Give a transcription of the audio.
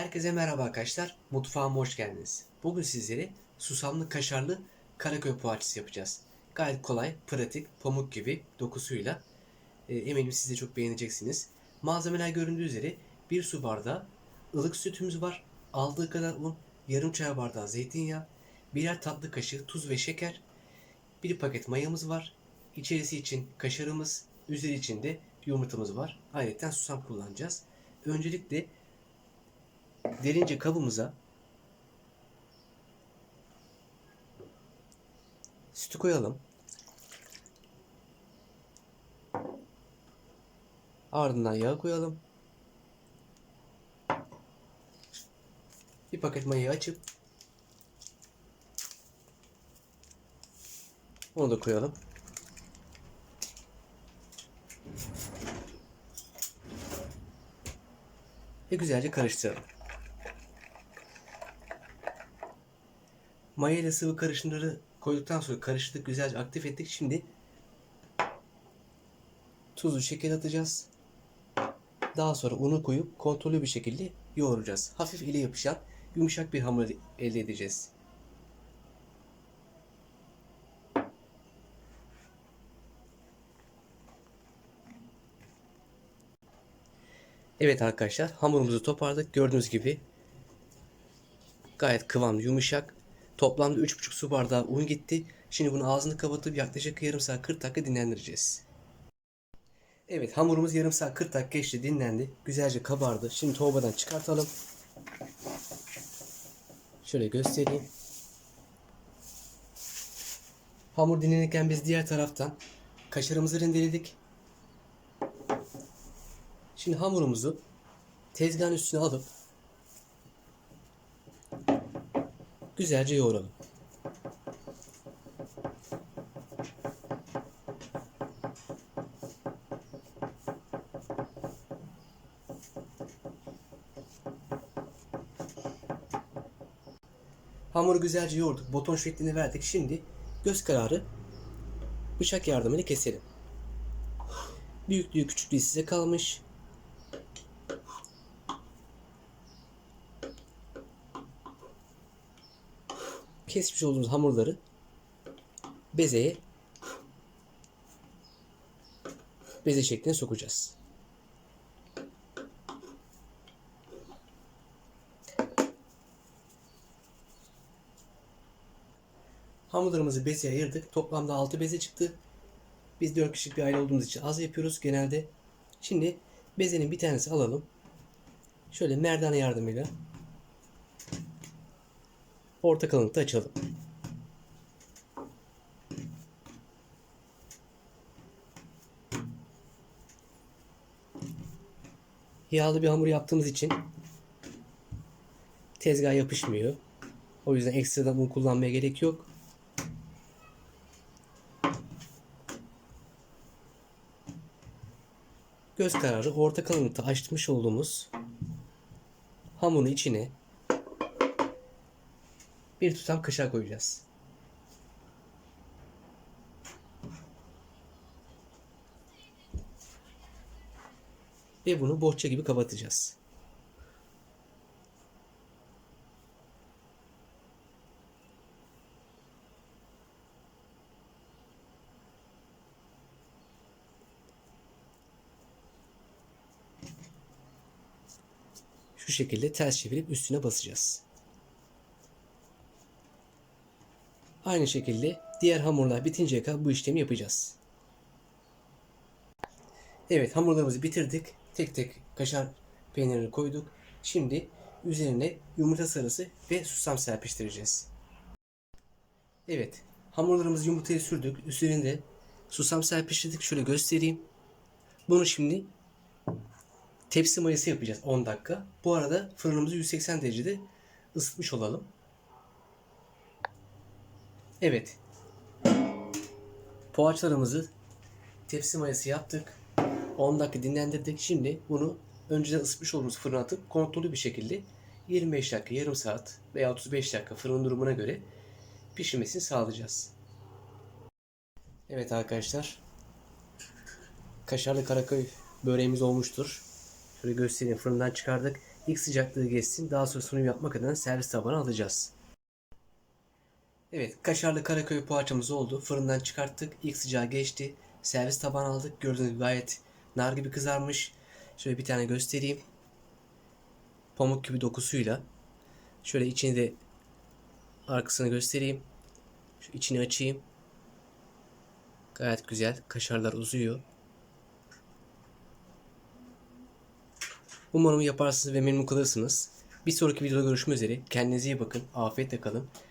Herkese merhaba arkadaşlar. Mutfağıma hoş geldiniz. Bugün sizlere susamlı kaşarlı karaköy poğaçası yapacağız. Gayet kolay, pratik, pamuk gibi dokusuyla. E, eminim siz de çok beğeneceksiniz. Malzemeler göründüğü üzere bir su bardağı ılık sütümüz var. Aldığı kadar un, yarım çay bardağı zeytinyağı, birer tatlı kaşığı tuz ve şeker, bir paket mayamız var. İçerisi için kaşarımız, üzeri için de yumurtamız var. Ayrıca susam kullanacağız. Öncelikle derince kabımıza sütü koyalım. Ardından yağı koyalım. Bir paket mayayı açıp onu da koyalım. Ve güzelce karıştıralım. Maya ile sıvı karışımları koyduktan sonra karıştırdık, güzelce aktif ettik. Şimdi tuzlu şeker atacağız. Daha sonra unu koyup kontrollü bir şekilde yoğuracağız. Hafif ile yapışan yumuşak bir hamur elde edeceğiz. Evet arkadaşlar hamurumuzu toparladık. Gördüğünüz gibi gayet kıvamlı yumuşak. Toplamda 3,5 su bardağı un gitti. Şimdi bunu ağzını kapatıp yaklaşık yarım saat 40 dakika dinlendireceğiz. Evet hamurumuz yarım saat 40 dakika geçti dinlendi. Güzelce kabardı. Şimdi torbadan çıkartalım. Şöyle göstereyim. Hamur dinlenirken biz diğer taraftan kaşarımızı rendeledik. Şimdi hamurumuzu tezgahın üstüne alıp güzelce yoğuralım. Hamuru güzelce yoğurduk. Boton şeklini verdik. Şimdi göz kararı bıçak yardımıyla keselim. Büyüklüğü küçüklüğü size kalmış. Kesmiş olduğumuz hamurları bezeye beze şekline sokacağız. Hamurlarımızı bezeye ayırdık. Toplamda 6 beze çıktı. Biz 4 kişilik bir aile olduğumuz için az yapıyoruz genelde. Şimdi bezenin bir tanesi alalım. Şöyle merdane yardımıyla orta kalınlıkta açalım. Yağlı bir hamur yaptığımız için tezgah yapışmıyor. O yüzden ekstradan un kullanmaya gerek yok. Göz kararı orta kalınlıkta açmış olduğumuz hamurun içine bir tutam kaşar koyacağız. Ve bunu bohça gibi kapatacağız. Şu şekilde ters çevirip üstüne basacağız. Aynı şekilde diğer hamurlar bitinceye kadar bu işlemi yapacağız. Evet hamurlarımızı bitirdik. Tek tek kaşar peynirini koyduk. Şimdi üzerine yumurta sarısı ve susam serpiştireceğiz. Evet hamurlarımızı yumurtaya sürdük. Üzerinde susam serpiştirdik. Şöyle göstereyim. Bunu şimdi tepsi mayası yapacağız 10 dakika. Bu arada fırınımızı 180 derecede ısıtmış olalım. Evet. Poğaçalarımızı tepsi mayası yaptık. 10 dakika dinlendirdik. Şimdi bunu önceden ısıtmış olduğumuz fırına atıp kontrollü bir şekilde 25 dakika, yarım saat veya 35 dakika fırının durumuna göre pişirmesini sağlayacağız. Evet arkadaşlar. Kaşarlı karaköy böreğimiz olmuştur. Şöyle göstereyim fırından çıkardık. İlk sıcaklığı geçsin. Daha sonra sunum yapmak adına servis tabağına alacağız. Evet, kaşarlı karaköy poğaçamız oldu. Fırından çıkarttık. İlk sıcağı geçti. Servis tabağına aldık. Gördüğünüz gibi gayet nar gibi kızarmış. Şöyle bir tane göstereyim. Pamuk gibi dokusuyla. Şöyle içini de arkasını göstereyim. Şu içini açayım. Gayet güzel. Kaşarlar uzuyor. Umarım yaparsınız ve memnun kalırsınız. Bir sonraki videoda görüşmek üzere. Kendinize iyi bakın. Afiyetle kalın.